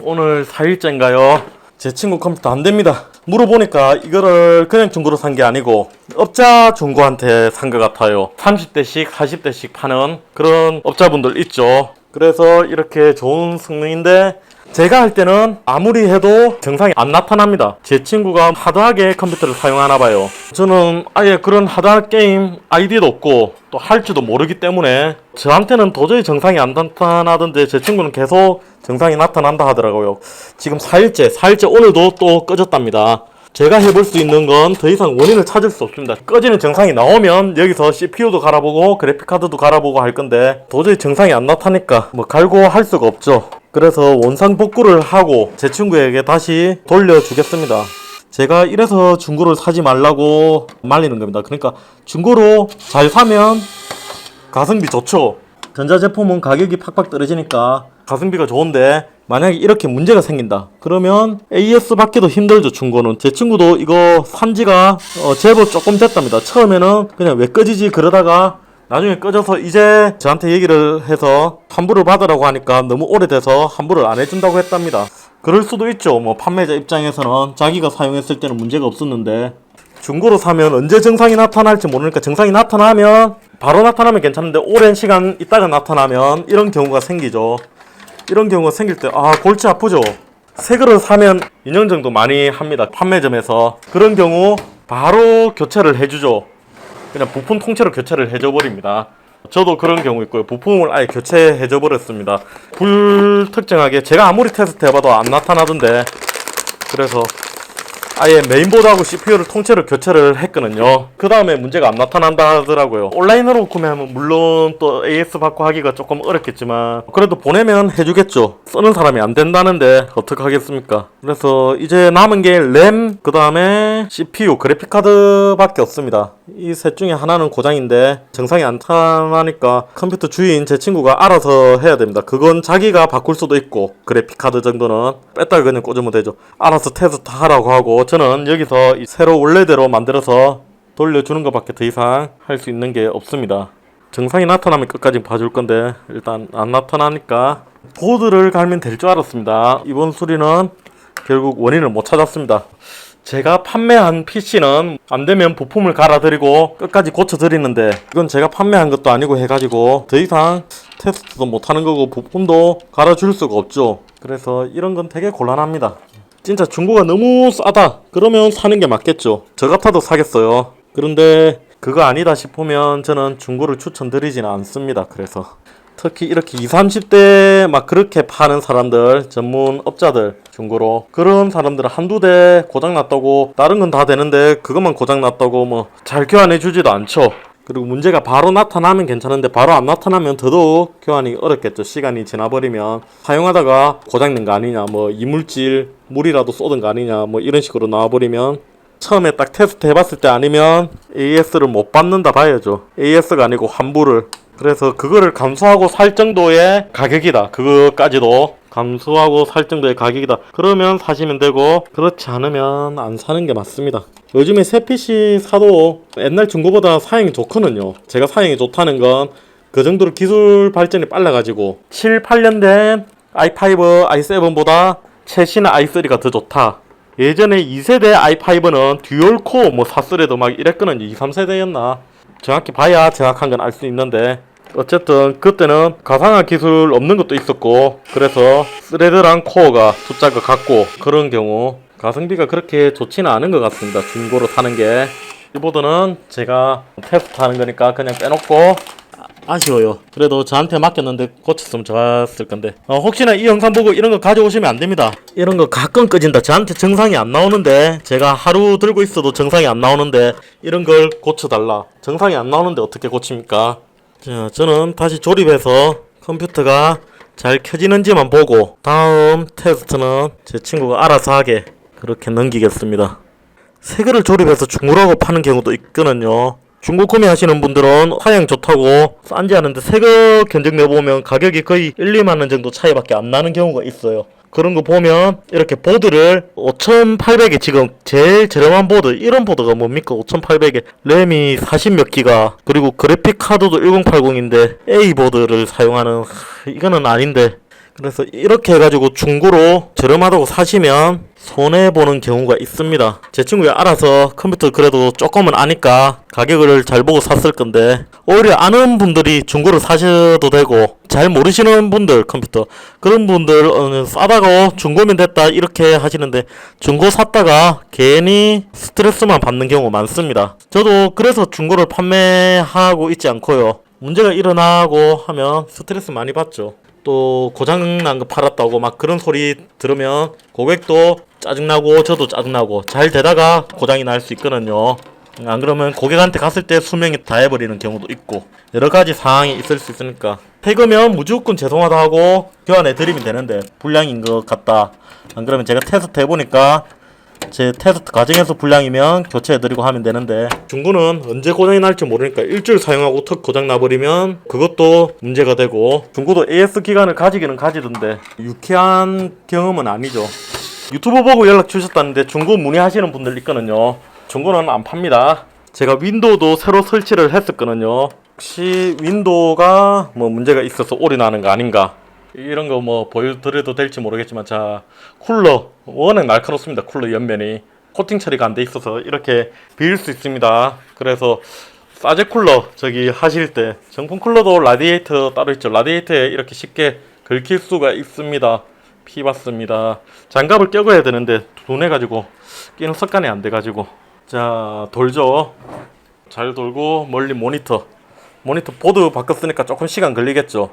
오늘 4일째인가요? 제 친구 컴퓨터 안 됩니다. 물어보니까 이거를 그냥 중고로 산 게 아니고 업자 중고한테 산 것 같아요. 30대씩, 40대씩 파는 그런 업자분들 있죠. 그래서 이렇게 좋은 성능인데 제가 할 때는 아무리 해도 정상이 안 나타납니다. 제 친구가 하드하게 컴퓨터를 사용하나 봐요. 저는 아예 그런 하드한 게임 아이디도 없고 또 할지도 모르기 때문에 저한테는 도저히 정상이 안 나타나던데 제 친구는 계속 정상이 나타난다 하더라고요. 지금 4일째, 4일째 오늘도 또 꺼졌답니다. 제가 해볼 수 있는 건 더 이상 원인을 찾을 수 없습니다. 꺼지는 정상이 나오면 여기서 CPU도 갈아보고 그래픽카드도 갈아보고 할 건데 도저히 정상이 안 나타니까 뭐 갈고 할 수가 없죠. 그래서 원상 복구를 하고 제 친구에게 다시 돌려주겠습니다. 제가 이래서 중고를 사지 말라고 말리는 겁니다. 그러니까 중고로 잘 사면 가성비 좋죠. 전자제품은 가격이 팍팍 떨어지니까 가성비가 좋은데 만약에 이렇게 문제가 생긴다. 그러면 AS 받기도 힘들죠, 중고는. 제 친구도 이거 산 지가 어, 제법 조금 됐답니다. 처음에는 그냥 왜 꺼지지 그러다가 나중에 꺼져서 이제 저한테 얘기를 해서 환불을 받으라고 하니까 너무 오래돼서 환불을 안 해준다고 했답니다. 그럴 수도 있죠. 뭐 판매자 입장에서는 자기가 사용했을 때는 문제가 없었는데 중고로 사면 언제 정상이 나타날지 모르니까 정상이 나타나면 바로 나타나면 괜찮은데 오랜 시간 있다가 나타나면 이런 경우가 생기죠. 이런 경우가 생길 때 아 골치 아프죠. 새 거를 사면 2년 정도 많이 합니다. 판매점에서 그런 경우 바로 교체를 해주죠. 그냥 부품 통째로 교체를 해줘 버립니다. 저도 그런 경우 있고요. 부품을 아예 교체해 줘 버렸습니다. 불특정하게 제가 아무리 테스트 해봐도 안 나타나던데 그래서 아예 메인보드하고 CPU를 통째로 교체를 했거든요. 그 다음에 문제가 안 나타난다 하더라고요. 온라인으로 구매하면 물론 또 AS 받고 하기가 조금 어렵겠지만 그래도 보내면 해주겠죠. 쓰는 사람이 안 된다는데 어떡하겠습니까? 그래서 이제 남은 게 램, 그 다음에 CPU, 그래픽카드 밖에 없습니다. 이 셋 중에 하나는 고장인데 정상이 안 나타나니까 컴퓨터 주인 제 친구가 알아서 해야 됩니다. 그건 자기가 바꿀 수도 있고 그래픽카드 정도는 뺐다가 그냥 꽂으면 되죠. 알아서 테스트 하라고 하고 저는 여기서 이 새로 원래대로 만들어서 돌려주는 것밖에 더 이상 할 수 있는 게 없습니다. 정상이 나타나면 끝까지 봐줄 건데 일단 안 나타나니까 보드를 갈면 될 줄 알았습니다. 이번 수리는 결국 원인을 못 찾았습니다. 제가 판매한 PC는 안 되면 부품을 갈아드리고 끝까지 고쳐드리는데 이건 제가 판매한 것도 아니고 해가지고 더 이상 테스트도 못하는 거고 부품도 갈아줄 수가 없죠. 그래서 이런 건 되게 곤란합니다. 진짜 중고가 너무 싸다. 그러면 사는 게 맞겠죠. 저 같아도 사겠어요. 그런데 그거 아니다 싶으면 저는 중고를 추천드리지는 않습니다. 그래서 특히 이렇게 20, 30대 막 그렇게 파는 사람들, 전문 업자들 중고로 그런 사람들은 한두 대 고장 났다고 다른 건 다 되는데 그것만 고장 났다고 뭐 잘 교환해 주지도 않죠. 그리고 문제가 바로 나타나면 괜찮은데 바로 안 나타나면 더더욱 교환이 어렵겠죠. 시간이 지나버리면 사용하다가 고장낸 거 아니냐, 뭐 이물질 물이라도 쏟은 거 아니냐, 뭐 이런 식으로 나와버리면 처음에 딱 테스트 해봤을 때 아니면 AS를 못 받는다 봐야죠. AS가 아니고 환불을. 그래서 그거를 감수하고 살 정도의 가격이다. 그거까지도 감수하고 살 정도의 가격이다. 그러면 사시면 되고 그렇지 않으면 안 사는 게 맞습니다. 요즘에 새 PC 사도 옛날 중고보다 사양이 좋거든요. 제가 사양이 좋다는 건 그 정도로 기술 발전이 빨라가지고 7, 8년 된 i5, i7보다 최신 i3가 더 좋다. 예전에 2세대 i5는 듀얼 코어 뭐 사쓰래도 막 이랬거든요. 2, 3세대였나. 정확히 봐야 정확한 건 알 수 있는데 어쨌든 그때는 가상화 기술 없는 것도 있었고 그래서 스레드랑 코어가 숫자가 같고 그런 경우 가성비가 그렇게 좋지는 않은 것 같습니다. 중고로 사는 게. 이 보드는 제가 테스트 하는 거니까 그냥 빼놓고 아쉬워요. 그래도 저한테 맡겼는데 고쳤으면 좋았을 건데. 어, 혹시나 이 영상 보고 이런 거 가져오시면 안 됩니다. 이런 거 가끔 꺼진다. 저한테 정상이 안 나오는데 제가 하루 들고 있어도 정상이 안 나오는데 이런 걸 고쳐달라. 정상이 안 나오는데 어떻게 고칩니까? 자, 저는 다시 조립해서 컴퓨터가 잘 켜지는지만 보고 다음 테스트는 제 친구가 알아서 하게 그렇게 넘기겠습니다. 새 거를 조립해서 중고라고 파는 경우도 있거든요. 중고 구매하시는 분들은 사양 좋다고 싼지 아는데 새거 견적 내보면 가격이 거의 1, 2만 원 정도 차이밖에 안 나는 경우가 있어요. 그런 거 보면 이렇게 보드를 5,800에 지금 제일 저렴한 보드 이런 보드가 뭡니까 5,800에 램이 40 몇 기가 그리고 그래픽 카드도 1080인데 A 보드를 사용하는 하, 이거는 아닌데 그래서 이렇게 해가지고 중고로 저렴하다고 사시면 손해보는 경우가 있습니다. 제 친구가 알아서 컴퓨터 그래도 조금은 아니까 가격을 잘 보고 샀을 건데 오히려 아는 분들이 중고를 사셔도 되고 잘 모르시는 분들 컴퓨터 그런 분들 어, 싸다가 중고면 됐다 이렇게 하시는데 중고 샀다가 괜히 스트레스만 받는 경우가 많습니다. 저도 그래서 중고를 판매하고 있지 않고요. 문제가 일어나고 하면 스트레스 많이 받죠. 또 고장난 거 팔았다고 막 그런 소리 들으면 고객도 짜증나고 저도 짜증나고 잘 되다가 고장이 날 수 있거든요. 안 그러면 고객한테 갔을 때 수명이 다 해버리는 경우도 있고 여러 가지 상황이 있을 수 있으니까 태그면 무조건 죄송하다 하고 교환해 드리면 되는데 불량인 것 같다. 안 그러면 제가 테스트 해보니까 제 테스트 과정에서 불량이면 교체해드리고 하면 되는데. 중고는 언제 고장이 날지 모르니까 일주일 사용하고 턱 고장 나버리면 그것도 문제가 되고. 중고도 AS 기간을 가지기는 가지던데 유쾌한 경험은 아니죠. 유튜브 보고 연락 주셨다는데 중고 문의하시는 분들 있거든요. 중고는 안 팝니다. 제가 윈도우도 새로 설치를 했었거든요. 혹시 윈도우가 뭐 문제가 있어서 오리 나는 거 아닌가 이런 거 뭐 보여드려도 될지 모르겠지만 자 쿨러 워낙 날카롭습니다 쿨러 옆면이. 코팅 처리가 안 돼 있어서 이렇게 비일 수 있습니다. 그래서 사제 쿨러 저기 하실 때 정품 쿨러도 라디에이터 따로 있죠. 라디에이터에 이렇게 쉽게 긁힐 수가 있습니다. 피 봤습니다. 장갑을 껴고 해야 되는데 돈해 가지고 끼는 습관이 안 돼 가지고. 자 돌죠. 잘 돌고 멀리 모니터. 모니터 보드 바꿨으니까 조금 시간 걸리겠죠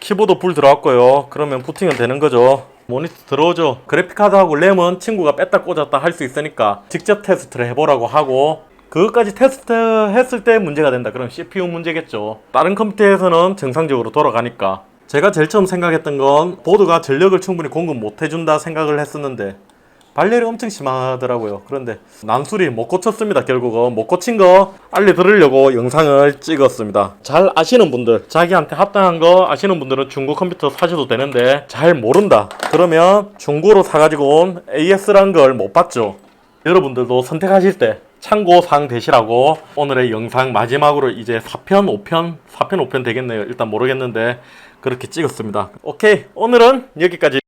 키보드 불 들어왔고요. 그러면 부팅은 되는 거죠. 모니터 들어오죠. 그래픽카드하고 램은 친구가 뺐다 꽂았다 할 수 있으니까 직접 테스트를 해보라고 하고 그것까지 테스트 했을 때 문제가 된다. 그럼 CPU 문제겠죠. 다른 컴퓨터에서는 정상적으로 돌아가니까. 제가 제일 처음 생각했던 건 보드가 전력을 충분히 공급 못 해준다 생각을 했었는데 발열이 엄청 심하더라고요. 그런데 난수리 못 고쳤습니다. 결국은 못 고친 거 알려드리려고 영상을 찍었습니다. 잘 아시는 분들, 자기한테 합당한 거 아시는 분들은 중고 컴퓨터 사셔도 되는데 잘 모른다. 그러면 중고로 사가지고 온 AS란 걸 못 봤죠. 여러분들도 선택하실 때 참고 사항 되시라고 오늘의 영상 마지막으로 이제 4편, 5편, 4편, 5편 되겠네요. 일단 모르겠는데 그렇게 찍었습니다. 오케이, 오늘은 여기까지.